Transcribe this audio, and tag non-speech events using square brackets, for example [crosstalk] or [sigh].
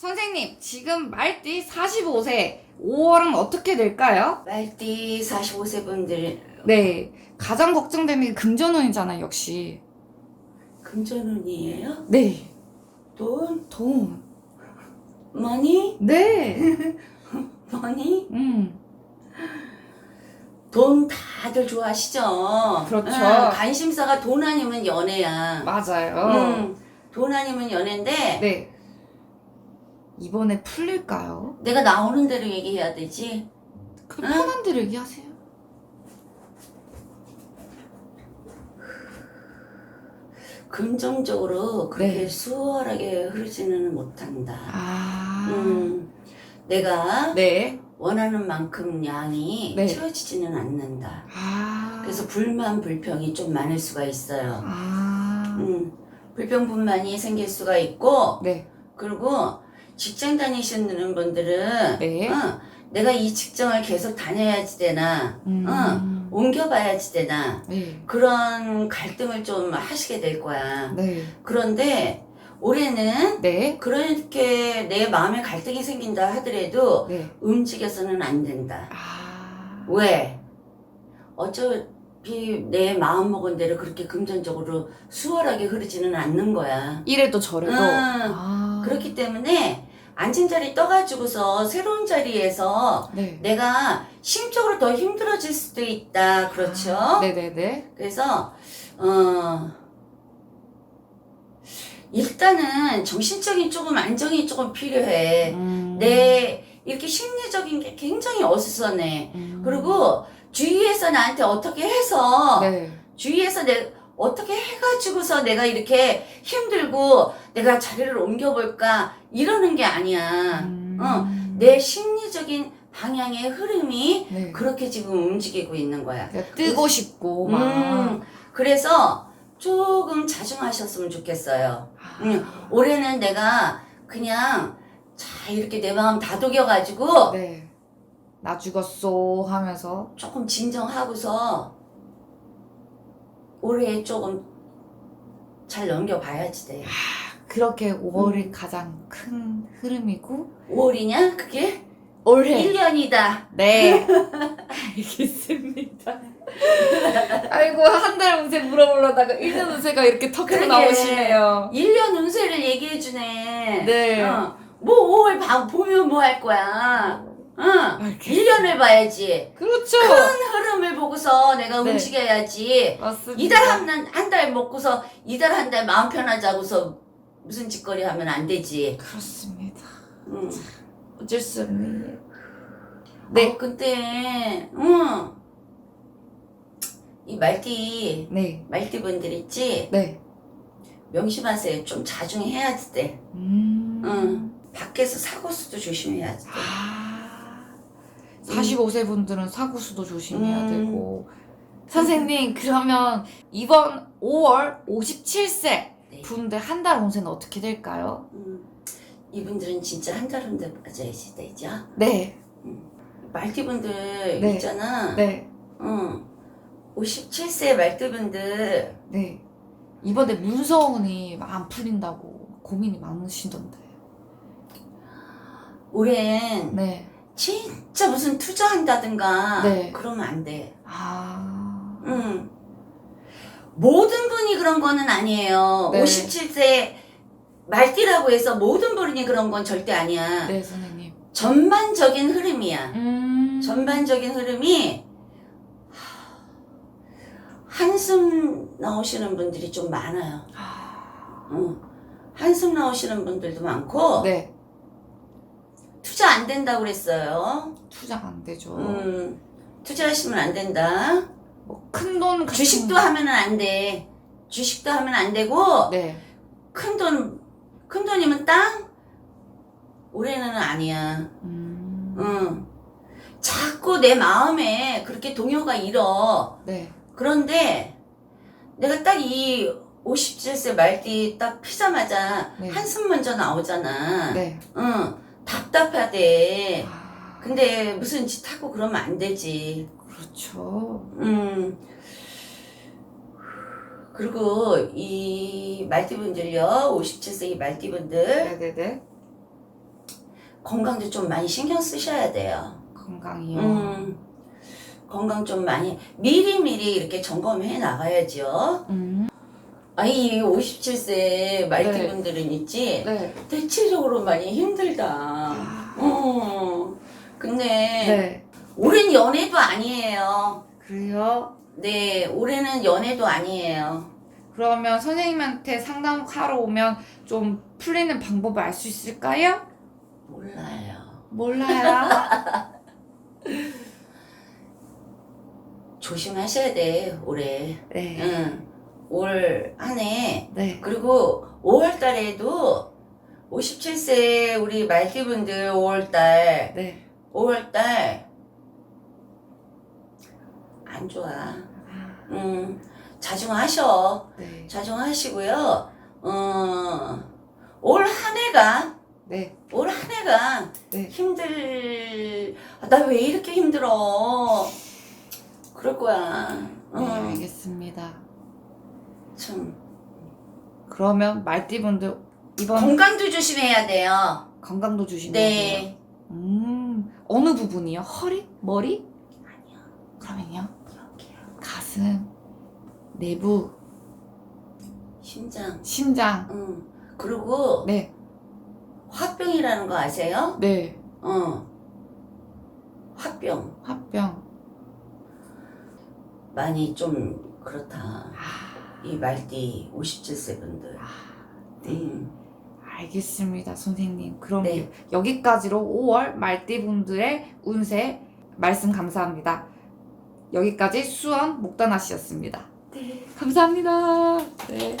선생님, 지금 말띠 45세 5월은 어떻게 될까요? 말띠 45세 분들 네. 가장 걱정되는 게 금전운이잖아요, 역시. 금전운이에요? 네. 돈? 돈. 머니? 네. [laughs] 머니? 음. 돈 다들 좋아하시죠? 그렇죠. 응, 관심사가 돈 아니면 연애야. 맞아요. 응, 돈 아니면 연애인데 네. 이번에 풀릴까요? 내가 나오는 대로 얘기해야 되지. 그럼 응? 편한 대로 얘기하세요. 긍정적으로 그렇게 네. 수월하게 흐르지는 못한다. 아. 음, 내가 네. 원하는 만큼 양이 네. 채워지지는 않는다. 아. 그래서 불만 불평이 좀 많을 수가 있어요. 아. 음, 불평 불만이 생길 수가 있고 네. 그리고 직장 다니시는 분들은 네. 어, 내가 이 직장을 계속 다녀야지 되나 음. 어, 옮겨봐야지 되나 네. 그런 갈등을 좀 하시게 될 거야. 네. 그런데 올해는 네. 그렇게 내 마음에 갈등이 생긴다 하더라도 네. 움직여서는 안 된다. 아. 왜? 어차피 내 마음 먹은 대로 그렇게 금전적으로 수월하게 흐르지는 않는 거야. 이래도 저래도. 음. 아. 그렇기 때문에 앉은 자리 떠가지고서 새로운 자리에서 네. 내가 심적으로 더 힘들어질 수도 있다. 그렇죠? 아, 네네네. 그래서, 어, 일단은 정신적인 조금 안정이 조금 필요해. 음. 내, 이렇게 심리적인 게 굉장히 어수선해. 음. 그리고 주위에서 나한테 어떻게 해서, 네. 주위에서 내, 어떻게 해가지고서 내가 이렇게 힘들고 내가 자리를 옮겨볼까 이러는 게 아니야. 음. 어, 내 심리적인 방향의 흐름이 네. 그렇게 지금 움직이고 있는 거야. 그러니까 뜨고 싶고 막. 음, 그래서 조금 자중하셨으면 좋겠어요. 아. 음, 올해는 내가 그냥 자 이렇게 내 마음 다독여가지고 네. 나 죽었어 하면서 조금 진정하고서 올해 조금 잘 넘겨봐야지 돼. 그렇게 5월이 음. 가장 큰 흐름이고 5월이냐 그게? 올해 1년이다. 네 [laughs] 알겠습니다 [laughs] 아이고 한 달 운세 물어보려다가 1년 운세가 이렇게 턱 그러게. 나오시네요 1년 운세를 얘기해주네. 네. 어, 뭐 5월 봐, 보면 뭐 할 거야. 응. 알겠습니다. 1년을 봐야지. 그렇죠 큰 흐름을 보고서 내가 네. 움직여야지. 맞습니다 이달 한달 먹고서 이달 한 달 마음 편하자고서 무슨 짓거리 하면 안 되지. 그렇습니다 응. 어쩔 수 없네요 네. 네. 어, 근데, 응. 이 말띠, 네 말띠 분들 있지? 네. 명심하세요. 좀 자중해야지 돼. 음. 응. 밖에서 사고수도 조심해야지 돼. 아, 45세 분들은 사고수도 조심해야 음. 되고. 선생님, 그러면 이번 5월 57세 네. 분들 한 달 운세는 어떻게 될까요? 음, 이분들은 진짜 한달 hun데 맞아야지 되죠. 네, 말띠분들 네. 있잖아. 네, 응. 57세 말띠분들 네. 이번에 문서운이 안 풀린다고 고민이 많으시던데. 올해는 네. 진짜 무슨 투자한다든가 네. 그러면 안 돼. 아. 응. 모든 분이 그런 거는 아니에요. 네. 57세 말띠라고 해서 모든 분이 그런 건 절대 아니야. 네, 선생님. 전반적인 흐름이야. 음. 전반적인 흐름이 한숨 나오시는 분들이 좀 많아요. 아, 응. 한숨 나오시는 분들도 많고 네. 투자 안 된다고 그랬어요. 투자가 안 되죠. 음, 투자하시면 안 된다. 뭐, 큰돈 같은 주식도 거. 하면 안 돼. 주식도 하면 안 되고 네. 큰 돈, 큰 돈이면 땅? 올해는 아니야. 음. 응. 자꾸 내 마음에 그렇게 동요가 일어. 네. 그런데 내가 딱 이 57세 말띠 딱 피자마자 네. 한숨 먼저 나오잖아. 네. 응. 답답하대. 아, 근데 무슨 짓 하고 그러면 안 되지. 그렇죠. 음. 그리고 이 말띠분들요, 57세 이 말띠분들, 네네네. 건강도 좀 많이 신경 쓰셔야 돼요. 건강이요. 음, 건강 좀 많이 미리미리 이렇게 점검해 나가야죠. 음. 아이 57세 말티분들은 있지 네. 대체적으로 많이 힘들다. 아. 어. 근데 네. 올해는 연애도 아니에요. 그래요? 네, 올해는 연애도 아니에요. 그러면 선생님한테 상담하러 오면 좀 풀리는 방법을 알 수 있을까요? 몰라요. 몰라요. [laughs] 조심하셔야 돼, 올해. 네. 응. 올 한 해. 네. 그리고 5월 달에도 57세 우리 말티분들 5월 달, 네. 5월 달, 안 좋아. 아, 음, 자중하셔. 네. 자중하시고요. 어, 올 한 해가, 네. 올 한 해가 네. 힘들, 아, 나왜 이렇게 힘들어. 그럴 거야. 네, 어, 알겠습니다. 참. 그러면 말띠분들 이번 건강도 조심해야 돼요. 건강도 주시면 돼요. 네. 음, 어느 부분이요? 허리? 머리? 아니요. 그러면요? 여기요. 가슴, 내부, 심장. 심장. 응. 그리고 네. 화병이라는 거 아세요? 네. 어. 화병. 화병. 많이 좀 그렇다. 아, 이 말띠 57세 분들. 네. 음. 알겠습니다, 선생님. 그럼 네. 여기까지로 5월 말띠분들의 운세 말씀 감사합니다. 여기까지 수원 목단아 씨였습니다. 네. 감사합니다. 네.